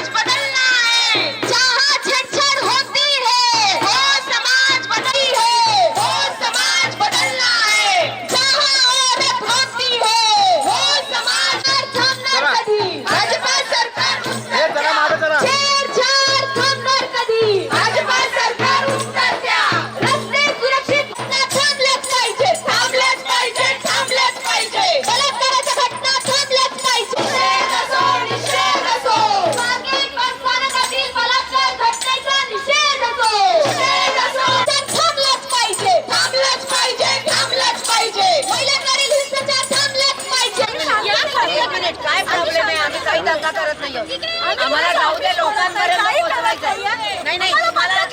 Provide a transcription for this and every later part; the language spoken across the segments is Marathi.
bitch, but दंगा करत नाही आम्हाला जाऊ दे लोकांपर्यंत पोहोचवायचं. नाही नाही तुम्हाला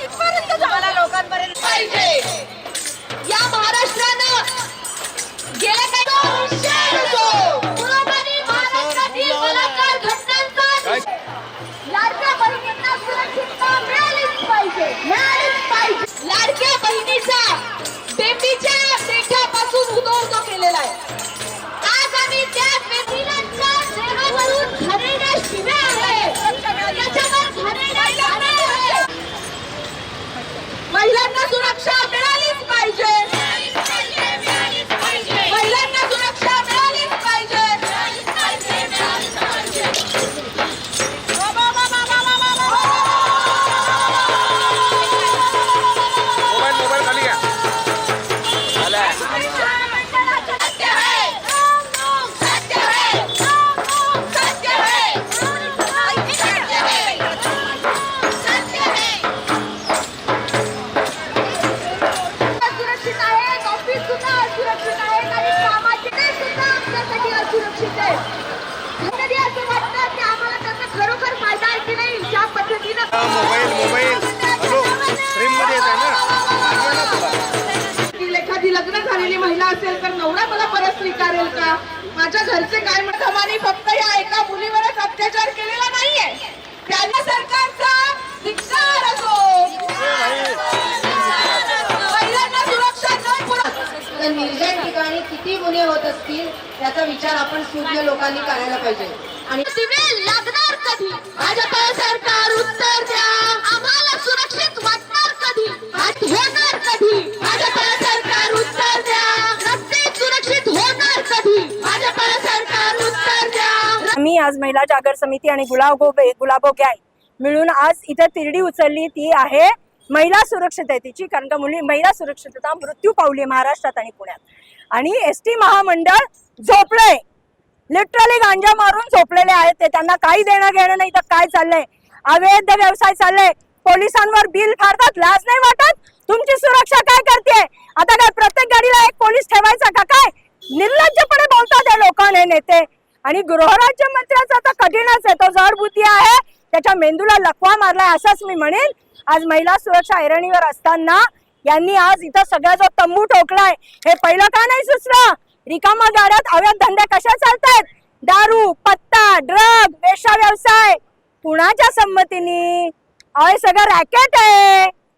तुम्हाला लोकांपर्यंत पाहिजे. या महाराष्ट्रानं गेल्या काही निषेध असो पुरोगामी महाराष्ट्रातील बलात्कार घटनांचा लाडक्या बहिणींना सुरक्षितता मिळालीच पाहिजे. मिळालीच पाहिजे. लाडक्या बहिणीचा बेबीच्या पेठापासून उदो उदो केलेला आहे. नाही ज्या पद्धतीनं मोबाईल मोबाईल. हॅलो येत आहे ना? ती एखादी लग्न झालेली महिला असेल तर नवरा मला परत स्वीकारेल का? माझ्या घरचे काय धमानी फक्त या एका मुलीवरच अत्याचार केलेला नाहीये. त्यांना सरकारचा धिक्कार असो. महिलांना सुरक्षा न पुरव तर निर्जन ठिकाणी किती गुन्हे होत असतील याचा विचार आपण सूर्य लोकांनी करायला पाहिजे. आणि दिवे लागणार कधी? भाजप सरकार उत्तर द्या. आम्हाला सुरक्षित वाटणार कधी? होणार कधी? भाजप सरकार उत्तर द्या. रस्ते सुरक्षित होणार कधी? भाजप सरकार उत्तर द्या. आम्ही आज महिला जागर समिती आणि गुलाब गोबे गुलाबो गँग मिळून आज इथे तिरडी उचलली ती आहे महिला सुरक्षिततेची कारण का मुली महिला सुरक्षितता मृत्यू पावली महाराष्ट्रात आणि पुण्यात. आणि एस टी महामंडळ झोपलंय. लिटरली गांजा मारून झोपलेले आहेत ते. त्यांना काही देणं घेणं नाही तर काय चाललंय? अवैध व्यवसाय चाललंय. पोलिसांवर बिल फाडतात लाज नाही वाटत? तुमची सुरक्षा काय करते आता काय प्रत्येक गाडीला एक पोलीस ठेवायचा का काय? निर्लज्जपणे बोलतात या लोकांना नेते. आणि गृहराज्य मंत्र्याचा तर कठीणच आहे. तो जडबुद्धी आहे. त्याच्या मेंदूला लकवा मारलाय असंच मी म्हणेन. आज महिला सुरक्षा ऐरणीवर असताना यांनी आज इथं सगळा जो तंबू ठोकलाय. हे पहिलं का नाही सुचलं? रिकामा गाड्यात अवैध धंदे कशा चालतात? दारू पत्ता ड्रग वेशा व्यवसाय कुणाच्या संमतीने? अय सगळं रॅकेट आहे.